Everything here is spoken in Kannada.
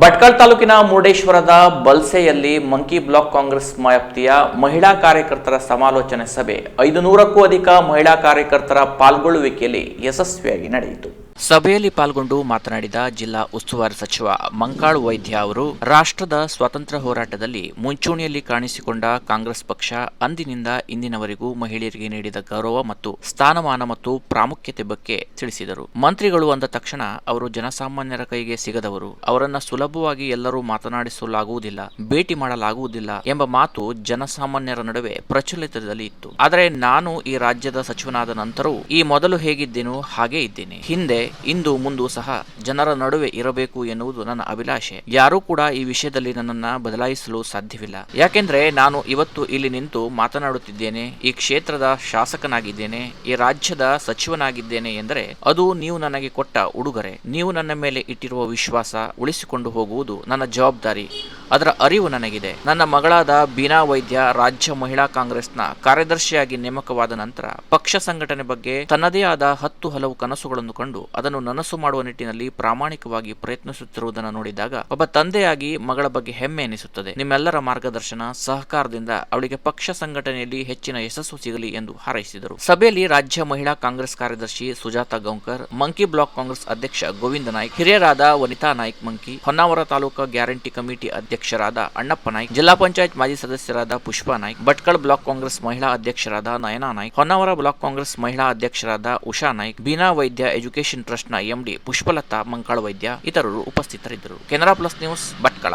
ಭಟ್ಕಳ ತಾಲೂಕಿನ ಮುರುಡೇಶ್ವರದ ಬಲ್ಸೆಯಲ್ಲಿ ಮಂಕಿ ಬ್ಲಾಕ್ ಕಾಂಗ್ರೆಸ್ ವ್ಯಾಪ್ತಿಯ ಮಹಿಳಾ ಕಾರ್ಯಕರ್ತರ ಸಮಾಲೋಚನೆ ಸಭೆ. ಐದು ನೂರಕ್ಕೂ ಅಧಿಕ ಮಹಿಳಾ ಕಾರ್ಯಕರ್ತರ ಪಾಲ್ಗೊಳ್ಳುವಿಕೆಯಲ್ಲಿ ಯಶಸ್ವಿಯಾಗಿ ನಡೆಯಿತು. ಸಭೆಯಲ್ಲಿ ಪಾಲ್ಗೊಂಡು ಮಾತನಾಡಿದ ಜಿಲ್ಲಾ ಉಸ್ತುವಾರಿ ಸಚಿವ ಮಂಕಾಳು ವೈದ್ಯ ಅವರು, ರಾಷ್ಟ್ರದ ಸ್ವಾತಂತ್ರ್ಯ ಹೋರಾಟದಲ್ಲಿ ಮುಂಚೂಣಿಯಲ್ಲಿ ಕಾಣಿಸಿಕೊಂಡ ಕಾಂಗ್ರೆಸ್ ಪಕ್ಷ ಅಂದಿನಿಂದ ಇಂದಿನವರೆಗೂ ಮಹಿಳೆಯರಿಗೆ ನೀಡಿದ ಗೌರವ ಮತ್ತು ಸ್ಥಾನಮಾನ ಮತ್ತು ಪ್ರಾಮುಖ್ಯತೆ ಬಗ್ಗೆ ತಿಳಿಸಿದರು. ಮಂತ್ರಿಗಳು ಅಂದ ತಕ್ಷಣ ಅವರು ಜನಸಾಮಾನ್ಯರ ಕೈಗೆ ಸಿಗದವರು. ಅವರನ್ನ ಸುಲಭವಾಗಿ ಎಲ್ಲರೂ ಮಾತನಾಡಿಸಲಾಗುವುದಿಲ್ಲ, ಭೇಟಿ ಮಾಡಲಾಗುವುದಿಲ್ಲ ಎಂಬ ಮಾತು ಜನಸಾಮಾನ್ಯರ ನಡುವೆ ಪ್ರಚಲಿತದಲ್ಲಿ ಇತ್ತು. ಆದರೆ ನಾನು ಈ ರಾಜ್ಯದ ಸಚಿವನಾದ ನಂತರವೂ ಈ ಮೊದಲು ಹೇಗಿದ್ದೇನೋ ಹಾಗೇ ಇದ್ದೇನೆ. ಹಿಂದೆ ಇಂದು ಮುಂದೂ ಸಹ ಜನರ ನಡುವೆ ಇರಬೇಕು ಎನ್ನುವುದು ನನ್ನ ಅಭಿಲಾಷೆ. ಯಾರೂ ಕೂಡ ಈ ವಿಷಯದಲ್ಲಿ ನನ್ನನ್ನ ಬದಲಾಯಿಸಲು ಸಾಧ್ಯವಿಲ್ಲ. ಯಾಕೆಂದ್ರೆ ನಾನು ಇವತ್ತು ಇಲ್ಲಿ ನಿಂತು ಮಾತನಾಡುತ್ತಿದ್ದೇನೆ, ಈ ಕ್ಷೇತ್ರದ ಶಾಸಕನಾಗಿದ್ದೇನೆ, ಈ ರಾಜ್ಯದ ಸಚಿವನಾಗಿದ್ದೇನೆ ಎಂದರೆ ಅದು ನೀವು ನನಗೆ ಕೊಟ್ಟ ಉಡುಗೊರೆ. ನೀವು ನನ್ನ ಮೇಲೆ ಇಟ್ಟಿರುವ ವಿಶ್ವಾಸ ಉಳಿಸಿಕೊಂಡು ಹೋಗುವುದು ನನ್ನ ಜವಾಬ್ದಾರಿ. ಅದರ ಅರಿವು ನನಗಿದೆ. ನನ್ನ ಮಗಳಾದ ಬೀನಾ ವೈದ್ಯ ರಾಜ್ಯ ಮಹಿಳಾ ಕಾಂಗ್ರೆಸ್ನ ಕಾರ್ಯದರ್ಶಿಯಾಗಿ ನೇಮಕವಾದ ನಂತರ ಪಕ್ಷ ಸಂಘಟನೆ ಬಗ್ಗೆ ತನ್ನದೇ ಆದ ಹತ್ತು ಹಲವು ಕನಸುಗಳನ್ನು ಕಂಡು ಅದನ್ನು ನನಸು ಮಾಡುವ ನಿಟ್ಟಿನಲ್ಲಿ ಪ್ರಾಮಾಣಿಕವಾಗಿ ಪ್ರಯತ್ನಿಸುತ್ತಿರುವುದನ್ನು ನೋಡಿದಾಗ ಒಬ್ಬ ತಂದೆಯಾಗಿ ಮಗಳ ಬಗ್ಗೆ ಹೆಮ್ಮೆ ಎನಿಸುತ್ತದೆ. ನಿಮ್ಮೆಲ್ಲರ ಮಾರ್ಗದರ್ಶನ, ಸಹಕಾರದಿಂದ ಅವಳಿಗೆ ಪಕ್ಷ ಸಂಘಟನೆಯಲ್ಲಿ ಹೆಚ್ಚಿನ ಯಶಸ್ಸು ಸಿಗಲಿ ಎಂದು ಹಾರೈಸಿದರು. ಸಭೆಯಲ್ಲಿ ರಾಜ್ಯ ಮಹಿಳಾ ಕಾಂಗ್ರೆಸ್ ಕಾರ್ಯದರ್ಶಿ ಸುಜಾತ ಗೌಂಕರ್, ಮಂಕಿ ಬ್ಲಾಕ್ ಕಾಂಗ್ರೆಸ್ ಅಧ್ಯಕ್ಷ ಗೋವಿಂದ ನಾಯ್ಕ್, ಹಿರಿಯರಾದ ವನಿತಾ ನಾಯ್ಕ್ ಮಂಕಿ, ಹೊನ್ನಾವರ ತಾಲೂಕು ಗ್ಯಾರಂಟಿ ಕಮಿಟಿ ಅಧ್ಯಕ್ಷರಾದ ಅಣ್ಣಪ್ಪ ನಾಯ್ಕ್, ಜಿಲ್ಲಾ ಪಂಚಾಯತ್ ಮಾಜಿ ಸದಸ್ಯರಾದ ಪುಷ್ಪಾ ನಾಯ್ಕ್, ಭಟ್ಕಳ ಬ್ಲಾಕ್ ಕಾಂಗ್ರೆಸ್ ಮಹಿಳಾ ಅಧ್ಯಕ್ಷರಾದ ನಯನಾ ನಾಯ್ಕ್, ಹೊನ್ನಾವರ ಬ್ಲಾಕ್ ಕಾಂಗ್ರೆಸ್ ಮಹಿಳಾ ಅಧ್ಯಕ್ಷರಾದ ಉಷಾ ನಾಯ್ಕ್, ಬೀನಾ ವೈದ್ಯ ಎಜುಕೇಷನ್ ಟ್ರಸ್ಟ್ನ ಎಂಡಿ ಪುಷ್ಪಲತಾ ಮಂಕಾಳ ವೈದ್ಯ ಇತರರು ಉಪಸ್ಥಿತರಿದ್ದರು. Canara plus news Bhatkal.